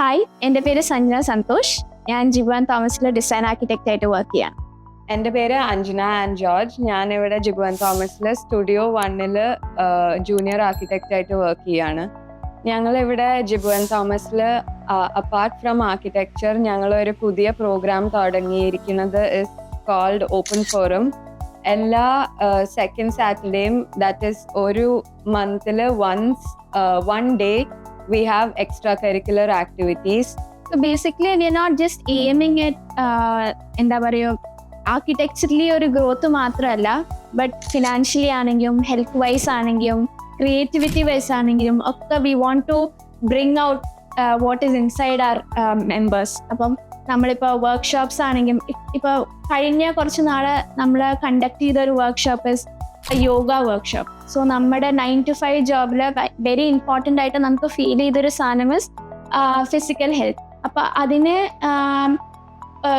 Hi എന്റെ പേര് സഞ്ജന സന്തോഷ്. ഞാൻ ജിബാൻ തോമസിലെ ഡിസൈൻ ആർക്കിടെക്റ്റ് ആയിട്ട് വർക്ക് ചെയ്യാം എന്റെ പേര് അഞ്ജന ആൻഡ് ജോർജ്. ഞാൻ ഇവിടെ ജിബുവൻ തോമസിലെ സ്റ്റുഡിയോ വണ്ണിൽ ജൂനിയർ ആർക്കിടെക്റ്റ് ആയിട്ട് വർക്ക് ചെയ്യാണ്. ഞങ്ങൾ ഇവിടെ ജിബുവൻ തോമസിൽ അപ്പാർട്ട് ഫ്രം ആർക്കിടെക്ചർ ഞങ്ങൾ ഒരു പുതിയ പ്രോഗ്രാം തുടങ്ങിയിരിക്കുന്നത് ഇസ് കോൾഡ് ഓപ്പൺ ഫോറം എല്ലാ സെക്കൻഡ് സാറ്റർഡേയും ദാറ്റ് ഇസ് ഒരു മന്തിൽ once one day have extra curricular activities so basically we are not just aiming at എന്താ പറയുക ആർക്കിടെക്ചറലി ഒരു ഗ്രോത്ത് മാത്രമല്ല ബട്ട് ഫിനാൻഷ്യലി ആണെങ്കിലും ഹെൽത്ത് വൈസ് ആണെങ്കിലും ക്രിയേറ്റിവിറ്റി വൈസ് ആണെങ്കിലും ഒക്കെ we want to bring out what is inside our members അപ്പം നമ്മളിപ്പോൾ വർക്ക്ഷോപ്സ് ആണെങ്കിലും ഇപ്പോൾ കഴിഞ്ഞ കുറച്ച് നാൾ നമ്മൾ കണ്ടക്ട് ചെയ്ത ഒരു workshop is yoga workshop so നമ്മുടെ നയൻ ടു ഫൈവ് ജോബിൽ വെരി ഇമ്പോർട്ടന്റ് ആയിട്ട് നമുക്ക് ഫീൽ ചെയ്തൊരു സാധനം മീൻസ് ഫിസിക്കൽ ഹെൽത്ത് അപ്പോൾ അതിനെ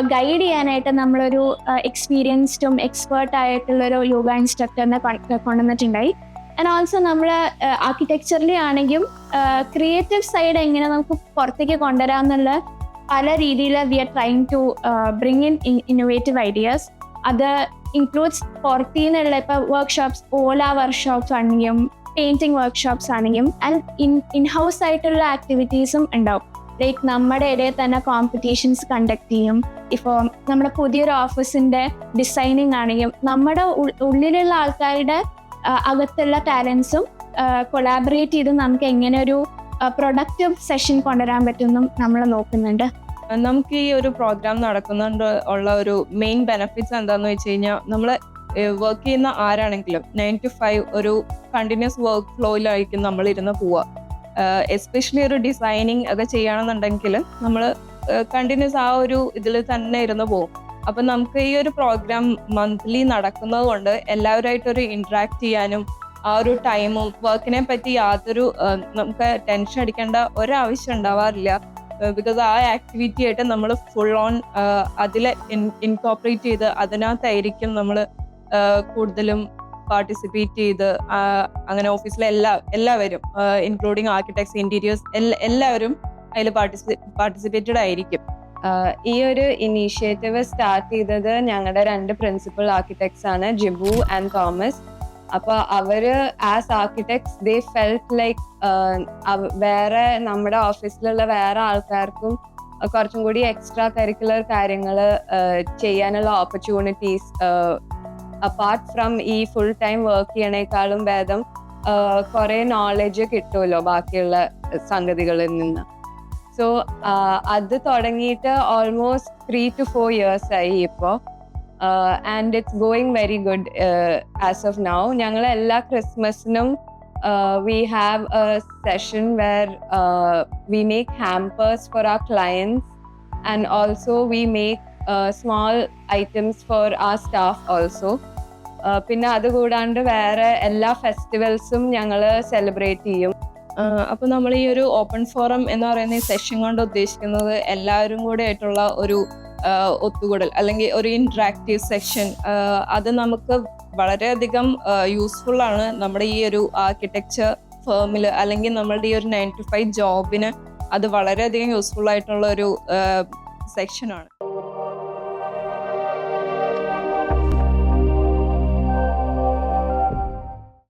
ഗൈഡ് ചെയ്യാനായിട്ട് നമ്മളൊരു എക്സ്പീരിയൻസ്ഡും എക്സ്പേർട്ട് ആയിട്ടുള്ളൊരു യോഗ ഇൻസ്ട്രക്ടറിനെ കൊണ്ടുവന്നിട്ടുണ്ടായി. ആൻഡ് ഓൾസോ നമ്മൾ ആർക്കിടെക്ചറിൽ ആണെങ്കിലും ക്രിയേറ്റീവ് സൈഡ് എങ്ങനെ നമുക്ക് പുറത്തേക്ക് കൊണ്ടുവരാമെന്നുള്ള പല രീതിയിൽ we are trying to bring in innovative ideas അത് ഇൻക്ലൂഡ്സ് പുറത്തു നിന്നുള്ള വർക്ക്ഷോപ്സ് ഓല വർക്ക്ഷോപ്സ് ആണെങ്കിലും പെയിന്റിങ് വർക്ക്ഷോപ്സ് ആണെങ്കിലും ആൻഡ് ഇൻ ഇൻ ഹൗസ് ആയിട്ടുള്ള ആക്ടിവിറ്റീസും ഉണ്ടാവും. ലൈക്ക് നമ്മുടെ ഇടയിൽ തന്നെ കോമ്പറ്റീഷൻസ് കണ്ടക്ട് ചെയ്യും. ഇപ്പോൾ നമ്മുടെ പുതിയൊരു ഓഫീസിന്റെ ഡിസൈനിങ് ആണെങ്കിലും നമ്മുടെ ഉള്ളിലുള്ള ആൾക്കാരുടെ അകത്തുള്ള ടാലൻസും കൊളാബറേറ്റ് ചെയ്ത് നമുക്ക് എങ്ങനെ ഒരു പ്രൊഡക്റ്റീവ് സെഷൻ കൊണ്ടുവരാൻ പറ്റുമെന്നും നമ്മൾ നോക്കുന്നുണ്ട്. നമുക്ക് ഈ ഒരു പ്രോഗ്രാം നടക്കുന്നുണ്ട് ഉള്ള ഒരു മെയിൻ ബെനിഫിറ്റ്സ് എന്താന്ന് വെച്ച് കഴിഞ്ഞാൽ നമ്മൾ വർക്ക് ചെയ്യുന്ന ആരാണെങ്കിലും നയൻ ടു ഫൈവ് ഒരു കണ്ടിന്യൂസ് വർക്ക് ഫ്ലോയിലായിരിക്കും നമ്മൾ ഇരുന്ന് പോവുക എസ്പെഷ്യലി ഒരു ഡിസൈനിങ് ഒക്കെ ചെയ്യുകയാണെന്നുണ്ടെങ്കിൽ നമ്മൾ കണ്ടിന്യൂസ് ആ ഒരു ഇതിൽ തന്നെ ഇരുന്ന് പോകും അപ്പം നമുക്ക് ഈ ഒരു പ്രോഗ്രാം മന്ത്ലി നടക്കുന്നത് കൊണ്ട് എല്ലാവരുമായിട്ടൊരു ഇന്ററാക്ട് ചെയ്യാനും ആ ഒരു ടൈമും വർക്കിനെ പറ്റി യാതൊരു നമുക്ക് ടെൻഷൻ അടിക്കേണ്ട ഒരാവശ്യം ഉണ്ടാവാറില്ല. ബിക്കോസ് ആ ആക്ടിവിറ്റി ആയിട്ട് നമ്മൾ ഫുൾ ഓൺ അതിൽ ഇൻകോപ്പറേറ്റ് ചെയ്ത് അതിനകത്തായിരിക്കും നമ്മൾ കൂടുതലും പാർട്ടിസിപ്പേറ്റ് ചെയ്ത് ആ, അങ്ങനെ ഓഫീസിലെ എല്ലാ എല്ലാവരും ഇൻക്ലൂഡിങ് ആർക്കിടെക്ട്സ് ഇന്റീരിയേഴ്സ് എല്ലാവരും അതിൽ പാർട്ടിസിപ്പേ പാർട്ടിസിപ്പേറ്റഡ് ആയിരിക്കും. ഈ ഒരു ഇനീഷ്യേറ്റീവ് സ്റ്റാർട്ട് ചെയ്തത് ഞങ്ങളുടെ രണ്ട് പ്രിൻസിപ്പൽ ആർക്കിടെക്ട്സ് ആണ് ജിബു ആൻഡ് തോമസ് അപ്പൊ അവർ as architects they felt like വേറെ നമ്മുടെ ഓഫീസിലുള്ള വേറെ ആൾക്കാർക്കും കുറച്ചും കൂടി എക്സ്ട്രാ കരിക്കുലർ കാര്യങ്ങൾ ചെയ്യാനുള്ള ഓപ്പർച്യൂണിറ്റീസ് അപ്പാർട്ട് ഫ്രം ഈ ഫുൾ ടൈം വർക്ക് ചെയ്യണേക്കാളും ഭേദം കുറെ നോളജ് കിട്ടുമല്ലോ ബാക്കിയുള്ള സംഗതികളിൽ നിന്ന്. സോ അത് തുടങ്ങിയിട്ട് almost three to four years ആയി ഇപ്പോൾ and it's going very good as of now ഞങ്ങൾ എല്ലാ ക്രിസ്മസിനും we have a session where we make hampers for our clients and also we make small items for our staff also പിന്നെ അതുകൂടാണ്ട് വേറെ എല്ലാ ഫെസ്റ്റിവൽസും ഞങ്ങൾ celebrate ചെയ്യും. അപ്പോൾ നമ്മൾ ഈ ഒരു ഓപ്പൺ ഫോറം എന്ന് പറയുന്ന ഈ സെഷൻ കൊണ്ട് ഉദ്ദേശിക്കുന്നത് എല്ലാവരും കൂടെ ആയിട്ടുള്ള ഒരു ഒത്തുകൂടൽ അല്ലെങ്കിൽ ഒരു ഇൻട്രാക്റ്റീവ് സെക്ഷൻ അത് നമുക്ക് വളരെയധികം യൂസ്ഫുൾ ആണ് നമ്മുടെ ഈ ഒരു ആർക്കിടെക്ചർ ഫേമിൽ അല്ലെങ്കിൽ നമ്മളുടെ ഈ ഒരു നയൻ ടു ഫൈവ് ജോബിന് അത് വളരെയധികം യൂസ്ഫുൾ ആയിട്ടുള്ള ഒരു സെക്ഷനാണ്